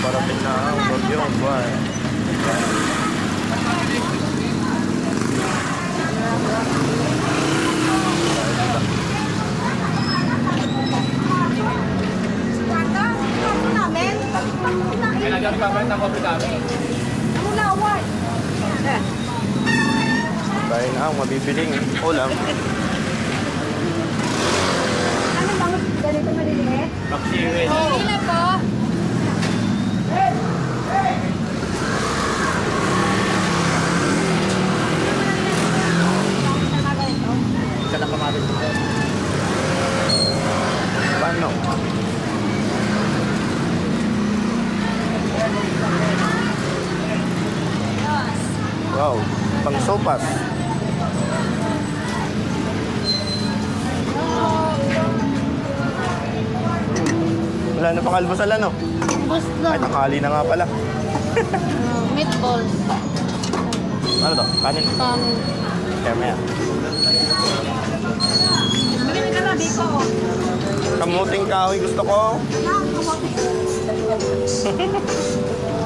Malapit na ang bagyong buwan. Kaya nagkakaroon ka pa ng coffee kami. Tayo na ang mabibiling ulam. Ano maliliit? Mag-seaweed. Sila po. Isa lang. Paano? Wow, pang sopas. Wala na pang almusal ano? Gusto. Ay, tanghali na nga pala. Meatballs. Ano to? Kanin? Kanin. Kaya maya. Bigyan ka na, Biko. Kamuting kahoy gusto ko.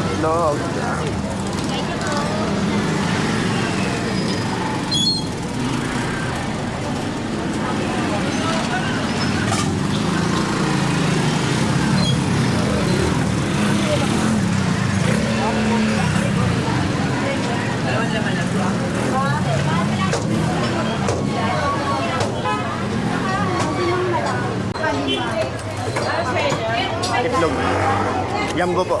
được Itlog. Yam go po.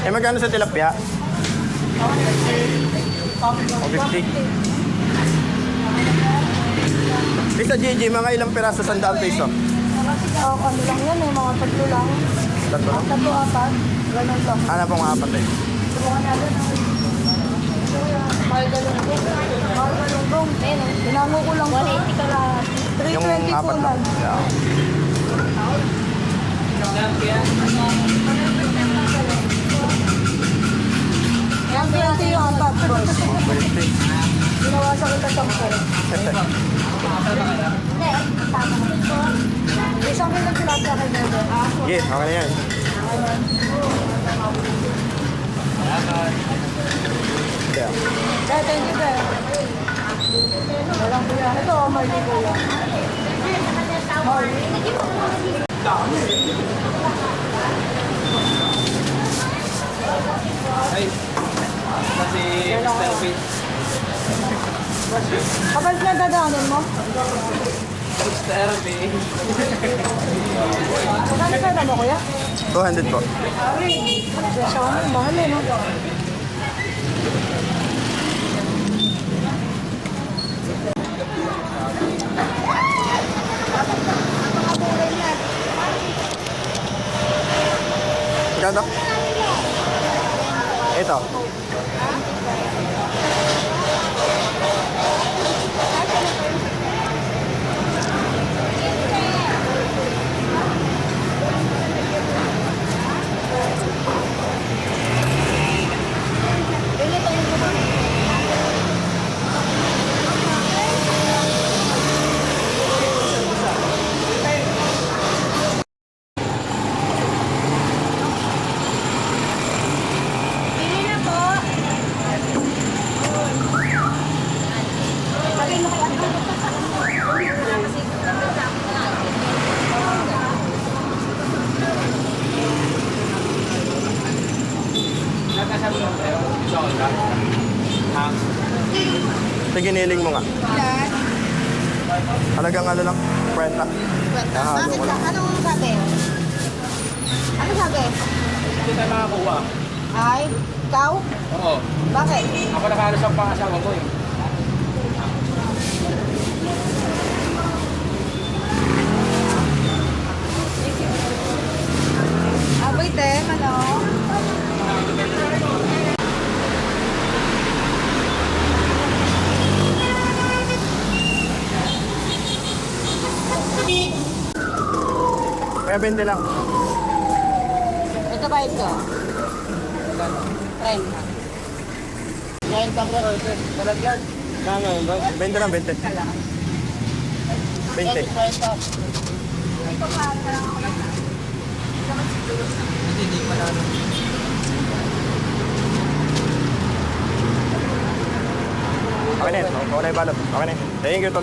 Eh, magkano sa tilapia? 150. Eh, sa GG, mga ilang piraso sa daan peso? Oo, kami lang yan eh, mga tatlo lang. Tatlo lang. Tatlo, apat. Ganun lang. Ano pong apat eh? Subukan natin. Mahal galunggong. Mahal galunggong. Ayun, tinango ko lang. 180 ka lahat. Yung 320 apat po lang. lang. Yeah. Yan, 20 yung apat, boss. 150. Ginawasan kita sa ko. Isang kilo tilapia kay Bebe. Yeah, okay na yan. Yeah. Kaya, thank you, Bebe. Walang kuya. Ito, Marty kuya. Ay. Kasi. Fit. Kapag pinagdadaanan mo, Mr. Fit. magkano pera mo, kuya? 200 po. Siya ka mo, mahal eh, no? Magkano? Ito. Hang. Sige, niling mo nga. Ilan? Halagang ano lang, kwenta. Kwenta. Ah, Bakit ka? Anong sabi? Ano sabi? Hindi tayo makakuha. Ay, ikaw? Oo. Bakit? Ako nakahalos ang pangasawa ko eh. Kaya 20 lang. Ito ba ito? 30. Ngayon pa ko, talagyan. Kaya 20 lang, 20. 20. Okay na yun. Okay na yung balot. Okay na yun. Thank you, Tol.